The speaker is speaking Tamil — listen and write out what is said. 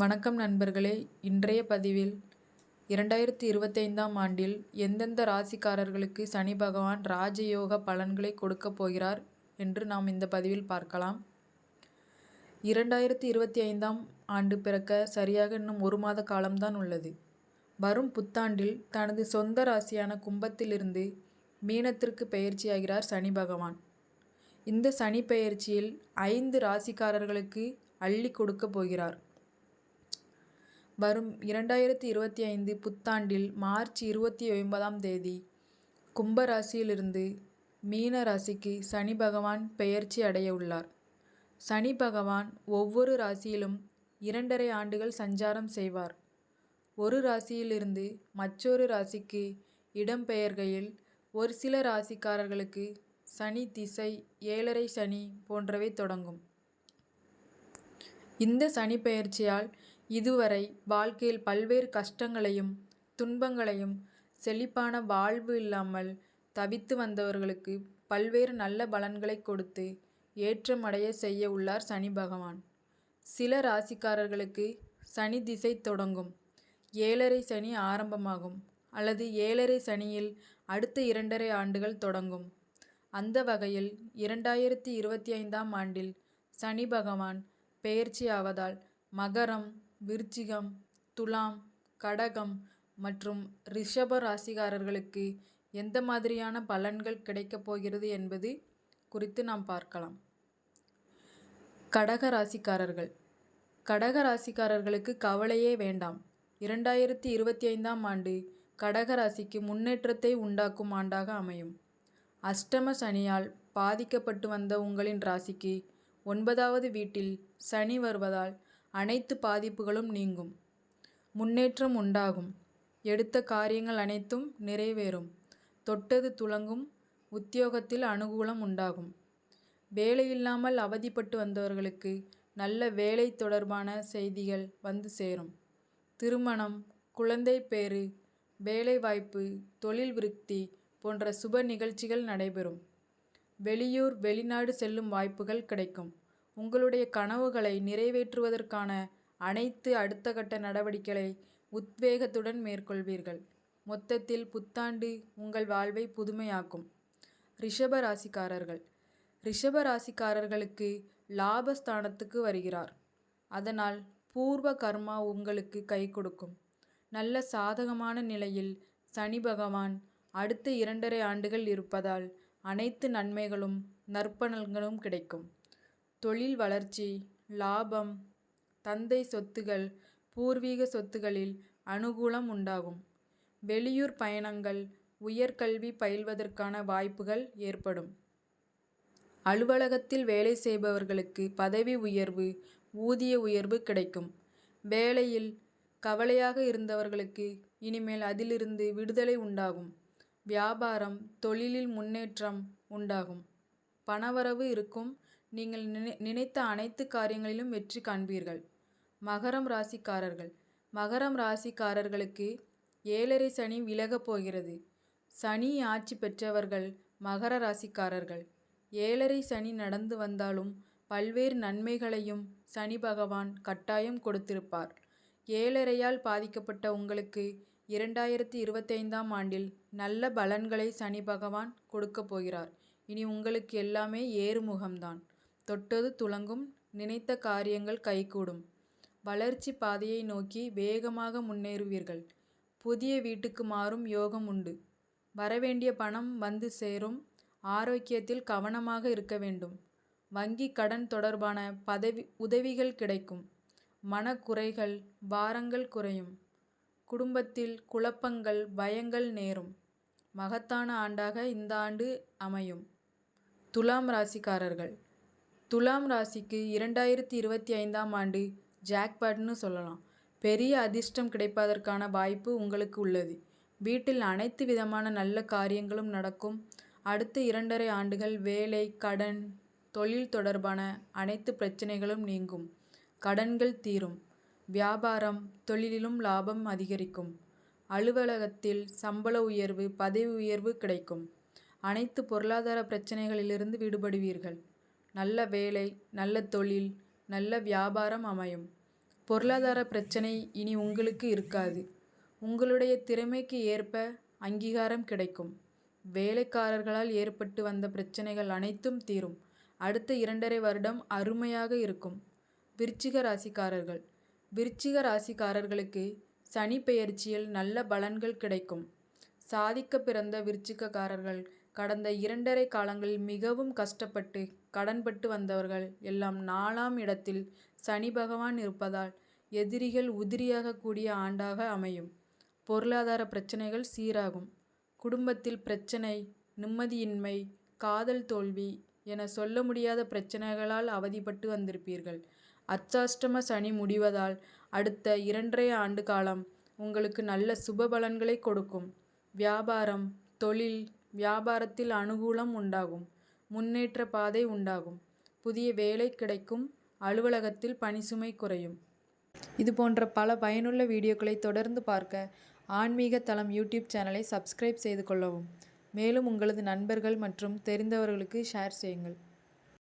வணக்கம் நண்பர்களே. இன்றைய பதிவில் இரண்டாயிரத்தி இருபத்தைந்தாம் ஆண்டில் எந்தெந்த ராசிக்காரர்களுக்கு சனி பகவான் ராஜயோக பலன்களை கொடுக்கப் போகிறார் என்று நாம் இந்த பதிவில் பார்க்கலாம். இரண்டாயிரத்தி இருபத்தி ஐந்தாம் ஆண்டு பிறக்க சரியாக இன்னும் ஒரு மாத காலம்தான் உள்ளது. வரும் புத்தாண்டில் தனது சொந்த ராசியான கும்பத்திலிருந்து மீனத்திற்கு பெயர்ச்சியாகிறார் சனி பகவான். இந்த சனி பெயர்ச்சியில் ஐந்து ராசிக்காரர்களுக்கு அள்ளி கொடுக்கப் போகிறார். வரும் இரண்டாயிரத்தி இருபத்தி ஐந்து புத்தாண்டில் மார்ச் இருபத்தி ஒன்பதாம் தேதி கும்ப ராசியிலிருந்து மீன ராசிக்கு சனி பகவான் பெயர்ச்சி அடைய உள்ளார். சனி பகவான் ஒவ்வொரு ராசியிலும் இரண்டரை ஆண்டுகள் சஞ்சாரம் செய்வார். ஒரு ராசியிலிருந்து மற்றொரு ராசிக்கு இடம்பெயர்கையில் ஒரு சில ராசிக்காரர்களுக்கு சனி திசை ஏழரை சனி போன்றவை தொடங்கும். இந்த சனி பெயர்ச்சியால் இதுவரை வாழ்க்கையில் பல்வேறு கஷ்டங்களையும் துன்பங்களையும் செழிப்பான வாழ்வு இல்லாமல் தவித்து வந்தவர்களுக்கு பல்வேறு நல்ல பலன்களை கொடுத்து ஏற்றமடைய செய்ய உள்ளார் சனி பகவான். சில ராசிக்காரர்களுக்கு சனி திசை தொடங்கும். ஏழரை சனி ஆரம்பமாகும் அல்லது ஏழரை சனியில் அடுத்த இரண்டரை ஆண்டுகள் தொடங்கும். அந்த வகையில் இரண்டாயிரத்தி இருபத்தி ஐந்தாம் ஆண்டில் சனி பகவான் பெயர்ச்சியாவதால் மகரம் விருச்சிகம் துலாம் கடகம் மற்றும் ரிஷப ராசிக்காரர்களுக்கு எந்த மாதிரியான பலன்கள் கிடைக்கப் போகிறது என்பது குறித்து நாம் பார்க்கலாம். கடக ராசிக்காரர்கள். கடக ராசிக்காரர்களுக்கு கவலையே வேண்டாம். இரண்டாயிரத்தி இருபத்தி ஐந்தாம் ஆண்டு கடக ராசிக்கு முன்னேற்றத்தை உண்டாக்கும் ஆண்டாக அமையும். அஷ்டம சனியால் பாதிக்கப்பட்டு வந்த உங்களின் ராசிக்கு ஒன்பதாவது வீட்டில் சனி வருவதால் அனைத்து பாதிப்புகளும் நீங்கும். முன்னேற்றம் உண்டாகும். எடுத்த காரியங்கள் அனைத்தும் நிறைவேறும். தொட்டது துலங்கும் உத்தியோகத்தில் அனுகூலம் உண்டாகும். வேலையில்லாமல் அவதிப்பட்டு வந்தவர்களுக்கு நல்ல வேலை தொடர்பான செய்திகள் வந்து சேரும். திருமணம் குழந்தை பேறு வேலைவாய்ப்பு தொழில் விருத்தி போன்ற சுப நிகழ்ச்சிகள் நடைபெறும். வெளியூர் வெளிநாடு செல்லும் வாய்ப்புகள் கிடைக்கும். உங்களுடைய கனவுகளை நிறைவேற்றுவதற்கான அனைத்து அடுத்த கட்ட நடவடிக்கைகளை உத்வேகத்துடன் மேற்கொள்வீர்கள். மொத்தத்தில் புத்தாண்டு உங்கள் வாழ்வை புதுமையாக்கும். ரிஷப ராசிக்காரர்கள் ரிஷப ராசிக்காரர்களுக்கு லாபஸ்தானத்துக்கு வருகிறார். அதனால் பூர்வ கர்மா உங்களுக்கு கை கொடுக்கும். நல்ல சாதகமான நிலையில் சனி பகவான் அடுத்த இரண்டரை ஆண்டுகள் இருப்பதால் அனைத்து நன்மைகளும் நற்பலன்களும் கிடைக்கும். தொழில் வளர்ச்சி லாபம் தந்தை சொத்துகள் பூர்வீக சொத்துகளில் அனுகூலம் உண்டாகும். வெளியூர் பயணங்கள் உயர்கல்வி பயில்வதற்கான வாய்ப்புகள் ஏற்படும். அலுவலகத்தில் வேலை செய்பவர்களுக்கு பதவி உயர்வு ஊதிய உயர்வு கிடைக்கும். வேலையில் கவலையாக இருந்தவர்களுக்கு இனிமேல் அதிலிருந்து விடுதலை உண்டாகும். வியாபாரம் தொழிலில் முன்னேற்றம் உண்டாகும். பணவரவு இருக்கும் நீங்கள் நினை நினைத்த அனைத்து காரியங்களிலும் வெற்றி காண்பீர்கள். மகரம் ராசிக்காரர்கள். மகரம் ராசிக்காரர்களுக்கு ஏழரை சனி விலகப் போகிறது. சனி ஆட்சி பெற்றவர்கள் மகர ராசிக்காரர்கள். ஏழரை சனி நடந்து வந்தாலும் பல்வேறு நன்மைகளையும் சனி பகவான் கட்டாயம் கொடுத்திருப்பார். ஏழரையால் பாதிக்கப்பட்ட உங்களுக்கு இரண்டாயிரத்தி இருபத்தைந்தாம் ஆண்டில் நல்ல பலன்களை சனி பகவான் கொடுக்கப் போகிறார். இனி உங்களுக்கு எல்லாமே ஏறுமுகம்தான். தொட்டது துலங்கும் நினைத்த காரியங்கள் கைகூடும். வளர்ச்சி பாதையை நோக்கி வேகமாக முன்னேறுவீர்கள். புதிய வீட்டுக்கு மாறும் யோகம் உண்டு. வரவேண்டிய பணம் வந்து சேரும். ஆரோக்கியத்தில் கவனமாக இருக்க வேண்டும். வங்கி கடன் தொடர்பான பதவி உதவிகள் கிடைக்கும். மனக்குறைகள் பாரங்கள் குறையும். குடும்பத்தில் குழப்பங்கள் பயங்கள் நேரும். மகத்தான ஆண்டாக இந்த ஆண்டு அமையும். துலாம் ராசிக்காரர்கள். துலாம் ராசிக்கு இரண்டாயிரத்தி இருபத்தி ஐந்தாம் ஆண்டு ஜாக்பாட்னு சொல்லலாம். பெரிய அதிர்ஷ்டம் கிடைப்பதற்கான வாய்ப்பு உங்களுக்கு உள்ளது. வீட்டில் அனைத்து விதமான நல்ல காரியங்களும் நடக்கும். அடுத்த இரண்டரை ஆண்டுகள் வேலை கடன் தொழில் தொடர்பான அனைத்து பிரச்சனைகளும் நீங்கும். கடன்கள் தீரும். வியாபாரம் தொழிலிலும் லாபம் அதிகரிக்கும். அலுவலகத்தில் சம்பள உயர்வு பதவி உயர்வு கிடைக்கும். அனைத்து பொருளாதார பிரச்சனைகளிலிருந்து விடுபடுவீர்கள். நல்ல வேலை நல்ல தொழில் நல்ல வியாபாரம் அமையும். பொருளாதார பிரச்சனை இனி உங்களுக்கு இருக்காது. உங்களுடைய திறமைக்கு ஏற்ப அங்கீகாரம் கிடைக்கும். வேலைக்காரர்களால் ஏற்பட்டு வந்த பிரச்சனைகள் அனைத்தும் தீரும். அடுத்த இரண்டரை வருடம் அருமையாக இருக்கும். விருச்சிக ராசிக்காரர்கள். விருச்சிக ராசிக்காரர்களுக்கு சனி பெயர்ச்சியில் நல்ல பலன்கள் கிடைக்கும். சாதிக்க பிறந்த விருச்சிகக்காரர்கள் கடந்த இரண்டரை காலங்களில் மிகவும் கஷ்டப்பட்டு கடன்பட்டு வந்தவர்கள் எல்லாம் நாலாம் இடத்தில் சனி பகவான் இருப்பதால் எதிரிகள் உதிரியாக கூடிய ஆண்டாக அமையும். பொருளாதார பிரச்சனைகள் சீராகும். குடும்பத்தில் பிரச்சனை நிம்மதியின்மை காதல் தோல்வி என சொல்ல முடியாத பிரச்சனைகளால் அவதிப்பட்டு வந்திருப்பீர்கள். அச்சாஷ்டம சனி முடிவதால் அடுத்த இரண்டரை ஆண்டு காலம் உங்களுக்கு நல்ல சுப பலன்களை கொடுக்கும். வியாபாரம் தொழில் வியாபாரத்தில் அனுகூலம் உண்டாகும். முன்னேற்ற பாதை உண்டாகும். புதிய வேலை கிடைக்கும். அலுவலகத்தில் பணிசுமை குறையும். இது போன்ற பல பயனுள்ள வீடியோக்களை தொடர்ந்து பார்க்க ஆன்மீக தளம் யூடியூப் சேனலை சப்ஸ்கிரைப் செய்து கொள்ளவும். மேலும் உங்களது நண்பர்கள் மற்றும் தெரிந்தவர்களுக்கு ஷேர் செய்யுங்கள்.